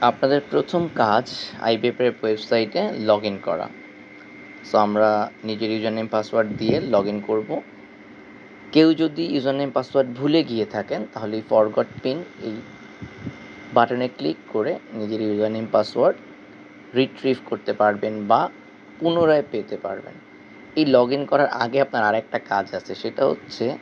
আপনাদের প্রথম কাজ আইবিএফের ওয়েবসাইটে লগ ইন করা। সো আমরা নিজের ইউজার নেম পাসওয়ার্ড দিয়ে লগ ইন করব। কেউ যদি ইউজার নেম পাসওয়ার্ড ভুলে গিয়ে থাকেন, তাহলে ফরগট পিন এই বাটনে ক্লিক করে নিজের ইউজার নেম পাসওয়ার্ড রিট্রিভ করতে পারবেন বা পুনরায় পেতে পারবেন। এই লগ ইন করার আগে আপনার আরেকটা কাজ আছে, সেটা হচ্ছে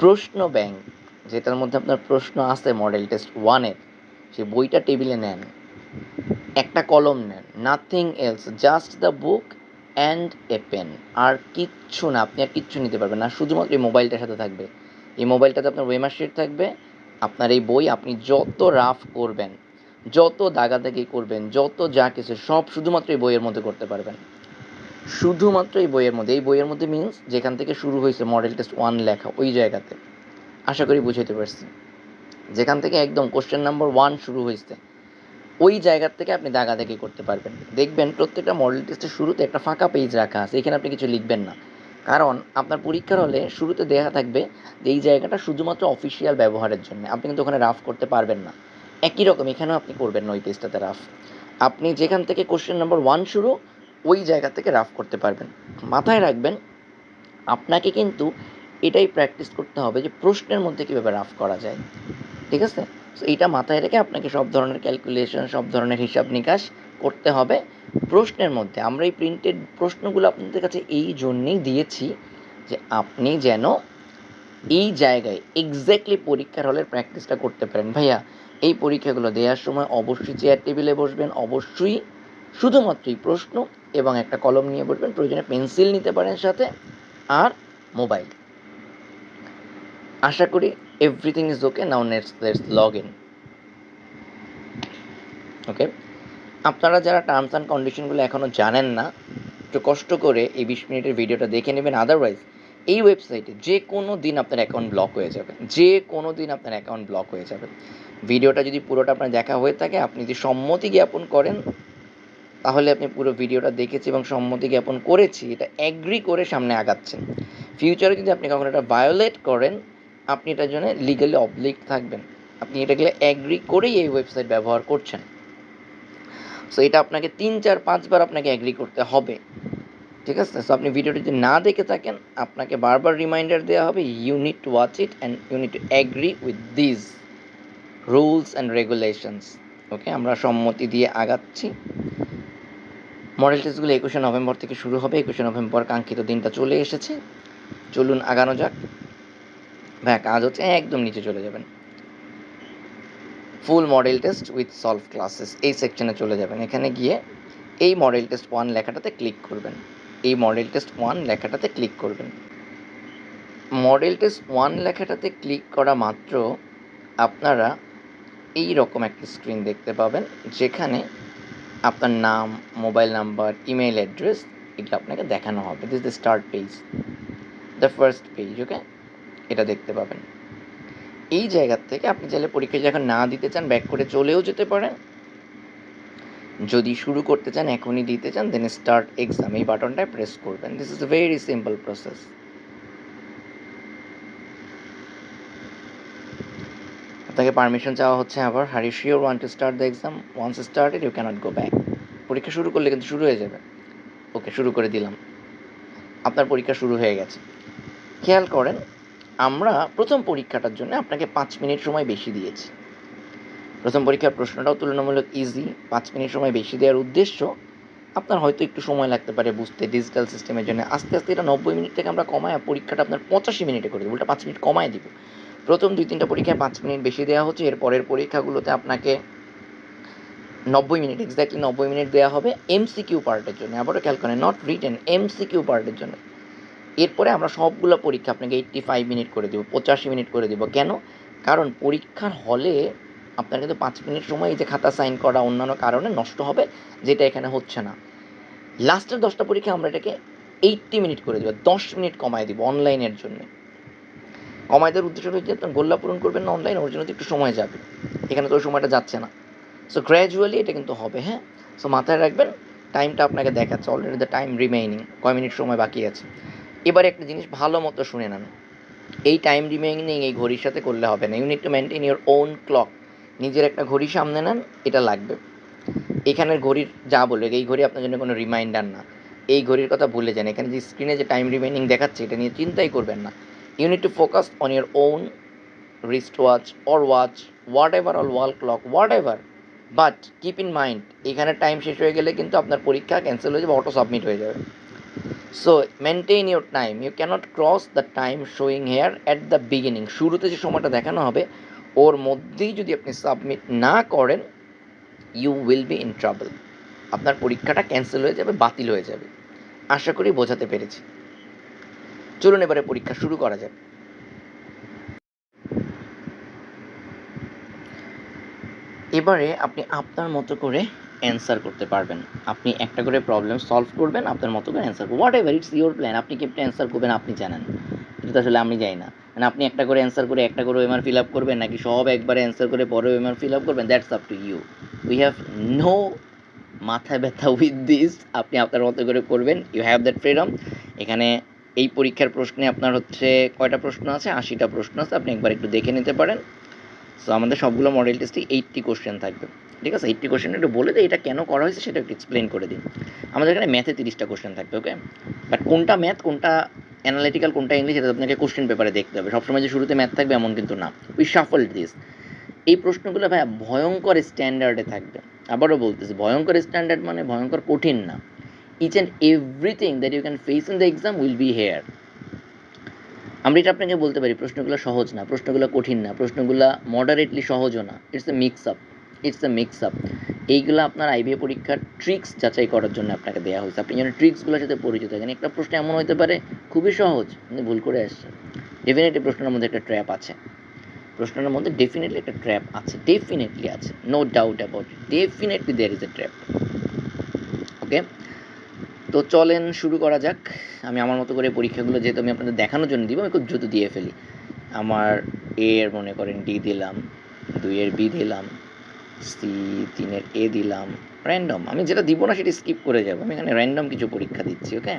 প্রশ্ন ব্যাংক, যেটার মধ্যে আপনার প্রশ্ন আছে মডেল টেস্ট ওয়ানের। সেই বইটা টেবিলে নেন। একটা কলম নেন। Nothing else just the book and a pen আর কিচ্ছু না, আপনি আর কিচ্ছু নিতে পারবেন না। শুধুমাত্র এই মোবাইলটার সাথে থাকবে। এই মোবাইলটাতে আপনার ওয়েমার থাকবে। আপনার এই বই আপনি যত রাফ করবেন, যত দাগাদাগি করবেন, যত যা কিছু, সব শুধুমাত্র এই বইয়ের মধ্যে করতে পারবেন। শুধুমাত্র এই বইয়ের মধ্যে। এই বইয়ের মধ্যে মিন্স যেখান থেকে শুরু হয়েছে মডেল টেস্ট ওয়ান লেখা, ওই জায়গাতে। আশা করি বুঝাইতে পারছি। যেখান থেকে একদম কোশ্চেন নাম্বার ওয়ান শুরু হয়েছে, ওই জায়গার থেকে আপনি দাগাদাগি করতে পারবেন। দেখবেন প্রত্যেকটা মডেল টেস্টের শুরুতে একটা ফাঁকা পেজ রাখা আছে, এখানে আপনি কিছু লিখবেন না। কারণ আপনার পরীক্ষার হলে শুরুতে দেখা থাকবে যে এই জায়গাটা শুধুমাত্র অফিসিয়াল ব্যবহারের জন্য, আপনি কিন্তু ওখানে রাফ করতে পারবেন না। একই রকম এখানেও আপনি করবেন না ওই পেজটাতে রাফ আপনি যেখান থেকে কোশ্চেন নাম্বার ওয়ান শুরু, ওই জায়গা থেকে রাফ করতে পারবেন। মাথায় রাখবেন, আপনাকে কিন্তু এটাই প্র্যাকটিস করতে হবে যে প্রশ্নের মধ্যে কীভাবে রাফ করা যায়। ঠিক আছে? সো এইটা মাথায় রেখে আপনাকে সব ধরনের ক্যালকুলেশন সব ধরনের হিসাব নিকাশ করতে হবে প্রশ্নের মধ্যে। আমরা এই প্রিন্টেড প্রশ্নগুলো আপনাদের কাছে এই জন্যেই দিয়েছি যে আপনি যেন এই জায়গায় এক্স্যাক্টলি পরীক্ষার হলের প্র্যাকটিসটা করতে পারেন। ভাইয়া, এই পরীক্ষাগুলো দেওয়ার সময় অবশ্যই চেয়ার টেবিলে বসবেন, অবশ্যই শুধুমাত্রই প্রশ্ন এবং একটা কলম নিয়ে বসবেন। প্রয়োজনে পেন্সিল নিতে পারেন সাথে আর মোবাইল আশা করি everything is okay now let's let's log in okay আপনারা যারা টার্মস অ্যান্ড কন্ডিশনগুলো এখনও জানেন না, একটু কষ্ট করে এই বিশ মিনিটের ভিডিওটা দেখে নেবেন আদারওয়াইজ এই ওয়েবসাইটে যে কোনো দিন আপনার অ্যাকাউন্ট ব্লক হয়ে যাবে। যে কোনো দিন আপনার অ্যাকাউন্ট ব্লক হয়ে যাবে। ভিডিওটা যদি পুরোটা আপনার দেখা হয়ে থাকে, আপনি যদি সম্মতি জ্ঞাপন করেন, তাহলে আপনি পুরো ভিডিওটা দেখেছি এবং সম্মতি জ্ঞাপন করেছি, এটা অ্যাগ্রি করে সামনে আগাচ্ছেন। ফিউচারে যদি আপনি কখনো এটা ভায়োলেট করেন আপনি এটার জন্য লিগালি অবলিক থাকবেন। আপনি এটাকে অ্যাগ্রি করেই এই ওয়েবসাইট ব্যবহার করছেন। সো এটা আপনাকে তিন, চার পাঁচবার আপনাকে অ্যাগ্রি করতে হবে। ঠিক আছে? সো আপনি ভিডিওটি যদি না দেখে থাকেন, আপনাকে বারবার রিমাইন্ডার দেওয়া হবে you need to watch it and you need to agree with this rules and regulations okay আমরা সম্মতি দিয়ে আগাচ্ছি। মডেল টেস্টগুলো একুশে নভেম্বর থেকে শুরু হবে। একুশে নভেম্বর কাঙ্ক্ষিত দিনটা চলে এসেছে। চলুন আগানো যাক। ভাইয়া কাজ হচ্ছে একদম নিচে চলে যাবেন। Full model test with solve classes এই সেকশনে চলে যাবেন। এখানে গিয়ে এই মডেল টেস্ট ওয়ান লেখাটাতে ক্লিক করবেন। এই মডেল টেস্ট ওয়ান লেখাটাতে ক্লিক করবেন। মডেল টেস্ট ওয়ান লেখাটাতে ক্লিক করা মাত্র আপনারা এই রকম একটা স্ক্রিন দেখতে পাবেন, যেখানে আপনার নাম মোবাইল নাম্বার ইমেল অ্যাড্রেস এগুলো আপনাকে দেখানো হবে। This the start page the first page okay এটা দেখতে পাবেন। এই জায়গার থেকে আপনি চাইলে পরীক্ষা যখন না দিতে চান ব্যাক করে চলেও যেতে পারেন। যদি শুরু করতে চান, এখনই দিতে চান দেন স্টার্ট এক্সাম এই বাটনটায় প্রেস করবেন। This is very simple process আপনাকে পারমিশন চাওয়া হচ্ছে আবার। Are sure want to start the exam once started you can't go back পরীক্ষা শুরু করলে কিন্তু শুরু হয়ে যাবে। ওকে শুরু করে দিলাম। আপনার পরীক্ষা শুরু হয়ে গেছে। খেয়াল করেন আমরা প্রথম পরীক্ষাটার জন্য আপনাকে পাঁচ মিনিট সময় বেশি দিয়েছি। প্রথম পরীক্ষার প্রশ্নটাও তুলনামূলক ইজি পাঁচ মিনিট সময় বেশি দেওয়ার উদ্দেশ্য আপনার হয়তো একটু সময় লাগতে পারে বুঝতে ডিজিটাল সিস্টেমের জন্য। আস্তে আস্তে এটা নব্বই মিনিট থেকে আমরা কমায় পরীক্ষাটা আপনার পঁচাশি মিনিটে করে দেবো ওটা পাঁচ মিনিট কমায় দিব। প্রথম দুই তিনটা পরীক্ষায় পাঁচ মিনিট বেশি দেওয়া হচ্ছে, এর পরের পরীক্ষাগুলোতে আপনাকে নব্বই মিনিট এক্স্যাক্টলি নব্বই মিনিট দেওয়া হবে এমসিকিউ পার্টের জন্য। আবারও খেয়াল করেন নট রিটেন এমসিকিউ পার্টের জন্য। এরপরে আমরা সবগুলো পরীক্ষা আপনাকে এইট্টি ফাইভ মিনিট করে দেবো, পঁচাশি মিনিট করে দেবো। কেন? কারণ পরীক্ষার হলে আপনার কিন্তু পাঁচ মিনিট সময় এই যে খাতা সাইন করা অন্যান্য কারণে নষ্ট হবে, যেটা এখানে হচ্ছে না। লাস্টের দশটা পরীক্ষা আমরা এটাকে এইট্টি মিনিট করে দেবো, দশ মিনিট কমায় দিব অনলাইনের জন্য। কমায় দেওয়ার উদ্দেশ্য হচ্ছে আপনার গোল্লা পূরণ করবেন না অনলাইন ওর জন্য একটু সময় যাবে। এখানে তো ওই সময়টা যাচ্ছে না। সো গ্র্যাজুয়ালি এটা কিন্তু হবে হ্যাঁ? সো মাথায় রাখবেন টাইমটা আপনাকে দেখাচ্ছে অলরেডি দ্য টাইম রিমেইনিং কয় মিনিট সময় বাকি আছে। এবার একটা জিনিস ভালো মতো শুনে নেন। এই টাইম রিমেইনিং এই ঘড়ির সাথে করলে হবে না। You need to maintain your own clock নিজের একটা ঘড়ি সামনে নেন, এটা লাগবে। এখানের ঘড়ির যা বলে এই ঘড়ি আপনার জন্য কোনো রিমাইন্ডার না। এই ঘড়ির কথা ভুলে যান। এখানে যে স্ক্রিনে যে টাইম রিমাইনিং দেখাচ্ছে, এটা নিয়ে চিন্তাই করবেন না। You need to focus on your own wrist watch or watch whatever all wall clock whatever but keep in mind এখানে টাইম শেষ হয়ে গেলে কিন্তু আপনার পরীক্ষা ক্যান্সেল হয়ে যাবে অটো সাবমিট হয়ে যাবে। So maintain your time you can't cross the time showing here at the beginning শুরুতে যে সময়টা দেখানো হবে, ওর মধ্যেই যদি আপনি সাবমিট না করেন you will be in trouble আপনার পরীক্ষাটা ক্যান্সেল হয়ে যাবে, বাতিল হয়ে যাবে। আশা করি বোঝাতে পেরেছি। চলুন এবারে পরীক্ষা শুরু করা যাক। এবারে আপনি আপনার মতো করে অ্যান্সার করতে পারবেন। আপনি একটা করে প্রবলেম সলভ করবেন, আপনার মতো করে answer whatever it's your plan আপনি কি অ্যান্সার করবেন আপনি জানেন। এটা তো আসলে আমি যাই না। মানে আপনি একটা করে অ্যান্সার করে একটা করে ওএমআর ফিল আপ করবেন, নাকি সব একবারে অ্যান্সার করে পরে ওএমআর ফিল আপ করবেন that's up to you we have no মাথা ব্যথা উইথ দিস আপনি আপনার মতো করে করবেন। ইউ হ্যাভ দ্যাট ফ্রিডম এখানে এই পরীক্ষার প্রশ্নে আপনার হচ্ছে কয়টা প্রশ্ন আছে? আশিটা প্রশ্ন আছে, আপনি একবার একটু দেখে নিতে পারেন। সো আমাদের সবগুলো মডেল টেস্টে এইটটি কোশ্চেন থাকবে। ঠিক আছে? এইটটি কোশ্চেন একটু বলে দিই, এটা কেন করা হয়েছে সেটা একটু এক্সপ্লেন করে দিন আমাদের এখানে ম্যাথে তিরিশটা কোশ্চেন থাকবে ওকে বাট কোনটা ম্যাথ কোনটা অ্যানালিটিক্যাল কোনটা ইংলিশ এটা আপনাকে কোশ্চেন পেপারে দেখতে হবে। সবসময় যে শুরুতে ম্যাথ থাকবে, এমন কিন্তু না। উই সাফল দিস এই প্রশ্নগুলো ভাই ভয়ঙ্কর স্ট্যান্ডার্ডে থাকবে। আবারও বলতেছি, ভয়ঙ্কর স্ট্যান্ডার্ড মানে ভয়ঙ্কর কঠিন না। Each and everything that you can face in the exam will be here আমরা এটা আপনাকে বলতে পারি, প্রশ্নগুলো সহজ না, প্রশ্নগুলো কঠিন না, প্রশ্নগুলো মডারেটলি সহজও না। It's a mix up it's a mix up এইগুলো আপনার আইবিএ পরীক্ষার ট্রিক্স যাচাই করার জন্য আপনাকে দেওয়া হয়েছে। আপনি যেন ট্রিক্সগুলোর সাথে পরিচিত থাকেন। একটা প্রশ্ন এমন হতে পারে, খুবই সহজ, আপনি ভুল করে আসছে ডেফিনেটলি প্রশ্নের মধ্যে একটা ট্র্যাপ আছে। প্রশ্নের মধ্যে ডেফিনেটলি একটা ট্র্যাপ আছে ডেফিনেটলি আছে no doubt about definitely there is a trap okay তো চলেন শুরু করা যাক। আমি আমার মতো করে পরীক্ষাগুলো যেহেতু আমি আপনাদের দেখানোর জন্য দিব, আমি খুব দ্রুত দিয়ে ফেলি। আমার এ এর মনে করেন ডি দিলাম দুইয়ের বি দিলাম, সি তিনের এ দিলাম র্যান্ডম আমি যেটা দিব না সেটা স্কিপ করে যাব। আমি এখানে র্যান্ডম কিছু পরীক্ষা দিচ্ছি ওকে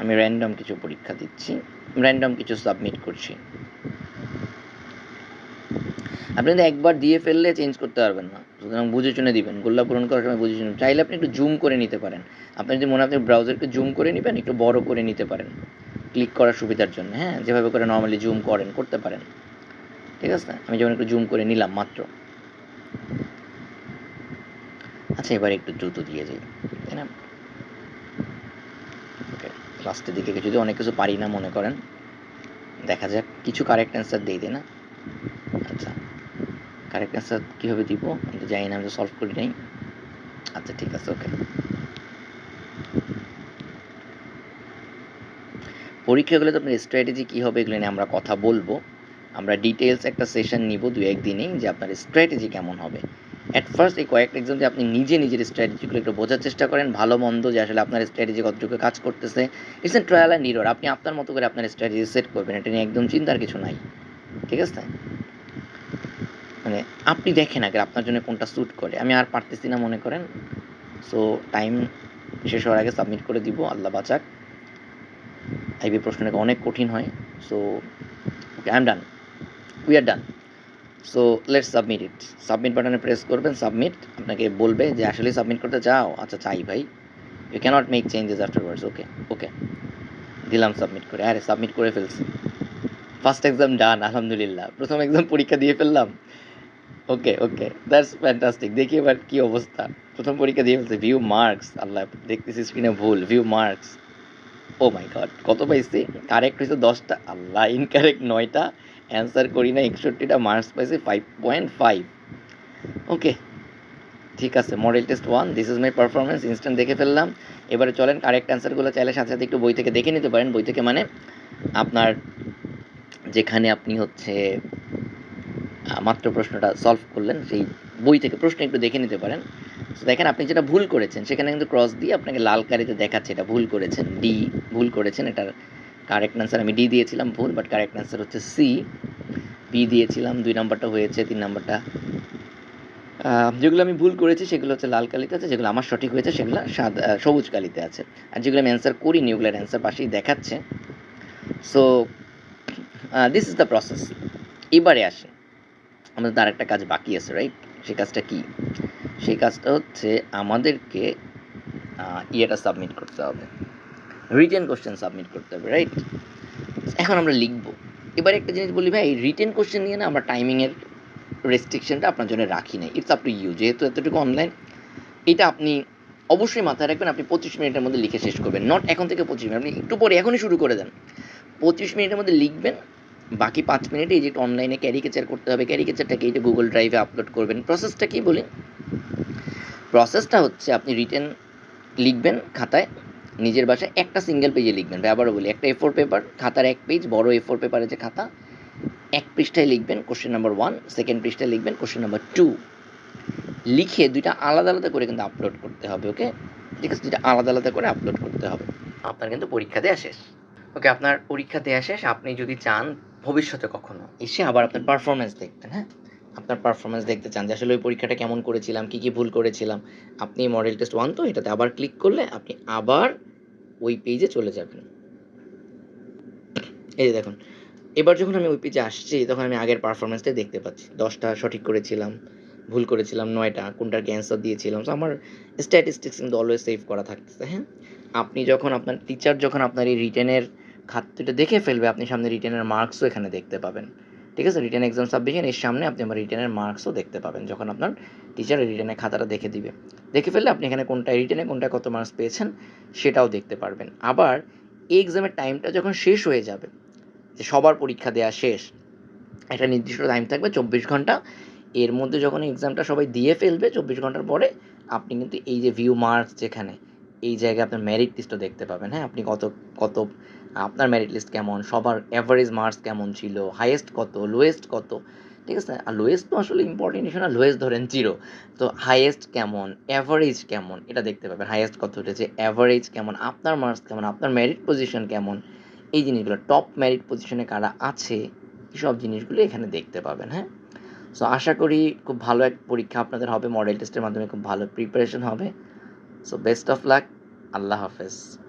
আমি র্যান্ডম কিছু পরীক্ষা দিচ্ছি র্যান্ডম কিছু সাবমিট করছি। আপনি একবার দিয়ে ফেললে চেঞ্জ করতে পারবেন না। সুতরাং বুঝে শুনে দিবেন। গোল্লা পূরণ করার সময় বুঝে শুনে চাইলে আপনি একটু জুম করে নিতে পারেন। আপনি যদি মনে হয় ব্রাউজারকে জুম করে নেবেন, একটু বড় করে নিতে পারেন। ক্লিক করার সুবিধার জন্য হ্যাঁ? যেভাবে করে নর্মালি জুম করেন, করতে পারেন। ঠিক আছে? আমি যেমন একটু জুম করে নিলাম মাত্র। আচ্ছা এবার একটু দ্রুত দিয়ে যাই তাই না? ওকে লাস্টের দিকে যদি অনেক কিছু পারি না মনে করেন, দেখা যাক, কিছু কারেক্ট অ্যান্সার দিই, না? কারেক্ট অ্যান্সার কীভাবে দিব আমি তো জানি না, আমি তো সলভ করি নাই। আচ্ছা ঠিক আছে ওকে পরীক্ষাগুলো তো আপনার স্ট্র্যাটেজি কী হবে, এগুলো নিয়ে আমরা কথা বলব। আমরা ডিটেলস একটা সেশন নিব দু একদিনেই যে আপনার স্ট্র্যাটেজি কেমন হবে। অ্যাট ফার্স্ট এই কয়েকটা এক্সাম দিয়ে আপনি নিজে নিজের স্ট্র্যাটেজিগুলো একটু বোঝার চেষ্টা করেন, ভালো মন্দ যে আসলে আপনার স্ট্র্যাটেজি কতটুকু কাজ করতেছে। It's a trial and error আপনি আপনার মতো করে আপনার স্ট্র্যাটেজি সেট করবেন, এটা নিয়ে একদম চিন্তার কিছু নাই। ঠিক আছে? মানে আপনি দেখেন আগে আপনার জন্য কোনটা স্যুট করে। আমি আর পারতেছি না মনে করেন। সো টাইম শেষ হওয়ার আগে সাবমিট করে দিব, আল্লাহ বাঁচাক। আইবি প্রশ্নটা অনেক কঠিন হয়। So okay I am done we are done so let's submit it submit বাটনে প্রেস করবেন সাবমিট আপনাকে বলবে যে, আসলে সাবমিট করতে চাও? আচ্ছা চাই ভাই। You can't make changes afterwards okay okay দিলাম সাবমিট করে। আরে সাবমিট করে ফেলছি। ফার্স্ট এক্সাম ডান আলহামদুলিল্লাহ। প্রথম এক্সাম পরীক্ষা দিয়ে ফেললাম। ওকে ওকে দ্যাটস ফ্যান্টাস্টিক দেখি এবার কী অবস্থা? প্রথম পরীক্ষা দিয়ে ফেলছে ভিউ মার্কস আল্লাহ, দেখতেছি স্ক্রিনে ভুল view marks oh my god কত পাইছি? কারেক্ট হয়েছে দশটা। আল্লাহ ইনকারেক্ট নয়টা অ্যান্সার করি না একষট্টিটা মার্কস পাইছি ফাইভ পয়েন্ট ফাইভ ওকে ঠিক আছে model test one this is my performance instant দেখে ফেললাম। এবারে চলেন কারেক্ট অ্যান্সারগুলো চাইলে সাথে সাথে একটু বই থেকে দেখে নিতে পারেন। বই থেকে মানে আপনার যেখানে আপনি হচ্ছে মাত্র প্রশ্নটা সলভ করলেন। সেই বই থেকে প্রশ্ন একটু দেখে নিতে পারেন। তো দেখেন, আপনি যেটা ভুল করেছেন, সেখানে কিন্তু ক্রস দিয়ে আপনাকে লাল কারিতে দেখাচ্ছে। এটা ভুল করেছেন ডি ভুল করেছেন। এটার কারেক্ট অ্যান্সার আমি ডি দিয়েছিলাম, ভুল বাট কারেক্ট অ্যান্সার হচ্ছে সি বি দিয়েছিলাম, দুই নাম্বারটা হয়েছে, তিন নম্বরটা। যেগুলো আমি ভুল করেছি, সেগুলো হচ্ছে লাল কালিতে আছে, যেগুলো আমার সঠিক হয়েছে, সেগুলো সাদা সবুজ কালিতে আছে। আর যেগুলো আমি অ্যান্সার করিনি, ওগুলোর অ্যান্সার পাশেই দেখাচ্ছে। So this is the process এবারে আসে। আমাদের তার একটা কাজ বাকি আছে রাইট সেই কাজটা কি? সেই কাজটা হচ্ছে আমাদেরকে ইয়েটা সাবমিট করতে হবে। রিটেন কোশ্চেন সাবমিট করতে হবে রাইট এখন আমরা লিখব। এবার একটা জিনিস বলি, ভাই রিটেন কোশ্চেন নিয়ে না আমরা টাইমিংয়ের রেস্ট্রিকশনটা আপনার জন্য রাখি নাই। ইটস আপ টু ইউ যেহেতু এতটুকু অনলাইন এটা আপনি অবশ্যই মাথায় রাখবেন, আপনি পঁচিশ মিনিটের মধ্যে লিখে শেষ করবেন। নট এখন থেকে পঁচিশ মিনিট, আপনি একটু পরে এখনই শুরু করে দেন। পঁচিশ মিনিটের মধ্যে লিখবেন বাকি পাঁচ মিনিটে এই যে অনলাইনে ক্যারিকেচার করতে হবে ক্যারিকেচারটাকে যে গুগল ড্রাইভে আপলোড করবেন। প্রসেসটা কী বলি? প্রসেসটা হচ্ছে আপনি রিটেন লিখবেন খাতায়, নিজের বাসায় একটা সিঙ্গেল পেজে লিখবেন। আবারও বলি, একটা এ ফোর পেপার খাতার এক পেজ বড় এ ফোর পেপারের যে খাতা, এক পৃষ্ঠায় লিখবেন কোশ্চেন নাম্বার ওয়ান সেকেন্ড পৃষ্ঠায় লিখবেন কোশ্চেন নাম্বার টু লিখে দুইটা আলাদা আলাদা করে কিন্তু আপলোড করতে হবে ওকে ঠিক আছে দুইটা আলাদা আলাদা করে আপলোড করতে হবে। আপনার কিন্তু পরীক্ষা দেওয়া শেষ। ওকে আপনার পরীক্ষা দেওয়া শেষ। আপনি যদি চান ভবিষ্যতে কখনো? এসে আবার আপনার পারফরমেন্স দেখবেন হ্যাঁ? আপনার পারফরমেন্স দেখতে চান যে, আসলে ওই পরীক্ষাটা কেমন করেছিলাম, কী কী ভুল করেছিলাম? আপনি মডেল টেস্ট ওয়ান তো, এটাতে আবার ক্লিক করলে আপনি আবার ওই পেজে চলে যাবেন। এই যে দেখুন, এবার যখন আমি ওই পেজে আসছি, তখন আমি আগের পারফরমেন্সটাই দেখতে পাচ্ছি। দশটা সঠিক করেছিলাম, ভুল করেছিলাম, নয়টা, কোনটার ক্যান্সার দিয়েছিলাম? তো আমার স্ট্যাটিস্টিক্স কিন্তু অলওয়েজ সেভ করা থাকতেছে হ্যাঁ? আপনি যখন আপনার টিচার যখন আপনার এই রিটেনের খাতটা দেখে ফেলবে, আপনি সামনে রিটেনের মার্কসও এখানে দেখতে পাবেন। ঠিক আছে? রিটেন এক্সাম সাবমিশন এর সামনে আপনি আমার রিটেনের মার্কসও দেখতে পাবেন, যখন আপনার টিচার রিটেনের খাতাটা দেখে দিবে। দেখে ফেললে আপনি এখানে কোনটা রিটেনে কোনটা কত মার্কস পেয়েছেন, সেটাও দেখতে পারবেন। আবার এই এক্সামের টাইমটা যখন শেষ হয়ে যাবে, যে সবার পরীক্ষা দেওয়া শেষ, একটা নির্দিষ্ট টাইম থাকবে চব্বিশ ঘণ্টা, এর মধ্যে যখন এক্সামটা সবাই দিয়ে ফেলবে, চব্বিশ ঘণ্টার পরে আপনি কিন্তু এই যে ভিউ মার্কস যেখানে, এই জায়গায় আপনার মেরিট লিস্টও দেখতে পাবেন। হ্যাঁ? আপনি কত কত আপনার মেরিট লিস্ট কেমন? সবার অ্যাভারেজ মার্কস কেমন ছিল? হাইয়েস্ট কত? লোয়েস্ট কত? ঠিক আছে? আর লোয়েস্ট তো আসলে ইম্পর্টেন্ট ইস্যু না লোয়েস্ট ধরেন জিরো তো হাইয়েস্ট কেমন? অ্যাভারেজ কেমন? এটা দেখতে পাবেন। হাইয়েস্ট কত উঠেছে? অ্যাভারেজ কেমন? আপনার মার্কস কেমন? আপনার মেরিট পজিশন কেমন? এই জিনিসগুলো টপ মেরিট পজিশনে কারা আছে? সব জিনিসগুলো এখানে দেখতে পাবেন হ্যাঁ? সো আশা করি খুব ভালো এক পরীক্ষা আপনাদের হবে। মডেল টেস্টের মাধ্যমে খুব ভালো প্রিপারেশন হবে। So best of luck Allah হাফেজ।